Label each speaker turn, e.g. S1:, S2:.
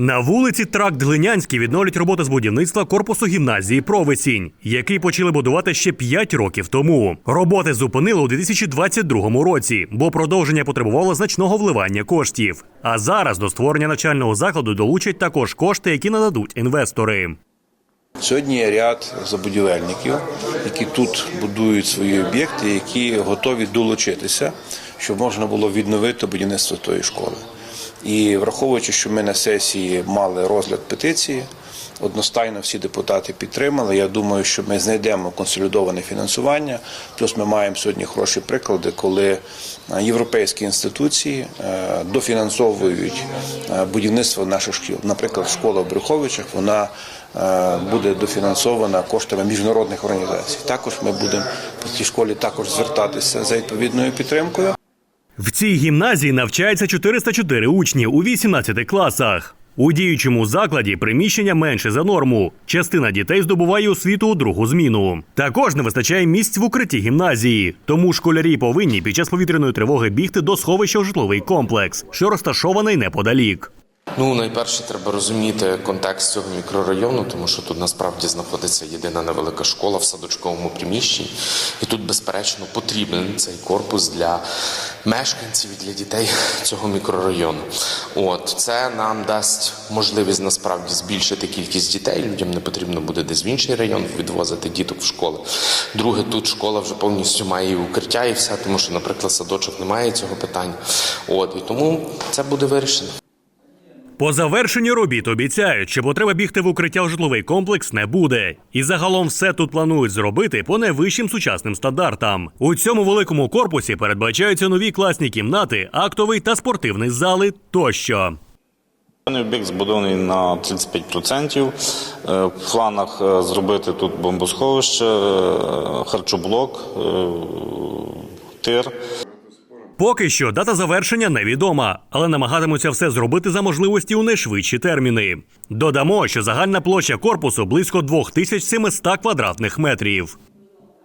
S1: На вулиці Тракт Глинянський відновлять роботи з будівництва корпусу гімназії Провесінь, який почали будувати ще 5 років тому. Роботи зупинили у 2022 році, бо продовження потребувало значного вливання коштів. А зараз до створення навчального закладу долучать також кошти, які нададуть інвестори.
S2: Сьогодні є ряд забудівельників, які тут будують свої об'єкти, які готові долучитися, щоб можна було відновити будівництво тої школи. І враховуючи, що ми на сесії мали розгляд петиції, одностайно всі депутати підтримали. Я думаю, що ми знайдемо консолідоване фінансування. Плюс ми маємо сьогодні хороші приклади, коли е, європейські інституції е, дофінансовують е, будівництво наших шкіл. Наприклад, школа в Брюховичах вона буде дофінансована коштами міжнародних організацій. Також ми будемо по цій школі також звертатися за відповідною підтримкою.
S1: В цій гімназії навчається 404 учні у 18 класах. У діючому закладі приміщення менше за норму. Частина дітей здобуває освіту у другу зміну. Також не вистачає місць в укритті гімназії. Тому школярі повинні під час повітряної тривоги бігти до сховища у житловий комплекс, що розташований неподалік.
S3: Ну, найперше, треба розуміти контекст цього мікрорайону, тому що тут насправді знаходиться єдина невелика школа в садочковому приміщенні, і тут, безперечно, потрібен цей корпус для мешканців і для дітей цього мікрорайону. От це нам дасть можливість насправді збільшити кількість дітей. Людям не потрібно буде десь в інший район відвозити діток в школи. Друге, тут школа вже повністю має і укриття, і все, тому що, наприклад, садочок не має цього питання. От і тому це буде вирішено.
S1: По завершенню робіт обіцяють, що потреба бігти в укриття у житловий комплекс не буде. І загалом все тут планують зробити по найвищим сучасним стандартам. У цьому великому корпусі передбачаються нові класні кімнати, актовий та спортивний зали тощо.
S4: Об'єкт збудований на 35%. Е, В планах е, зробити тут бомбосховище, е, харчоблок, тир.
S1: Поки що дата завершення невідома, але намагатимуться все зробити за можливості у найшвидші терміни. Додамо, що загальна площа корпусу близько 2700 квадратних метрів.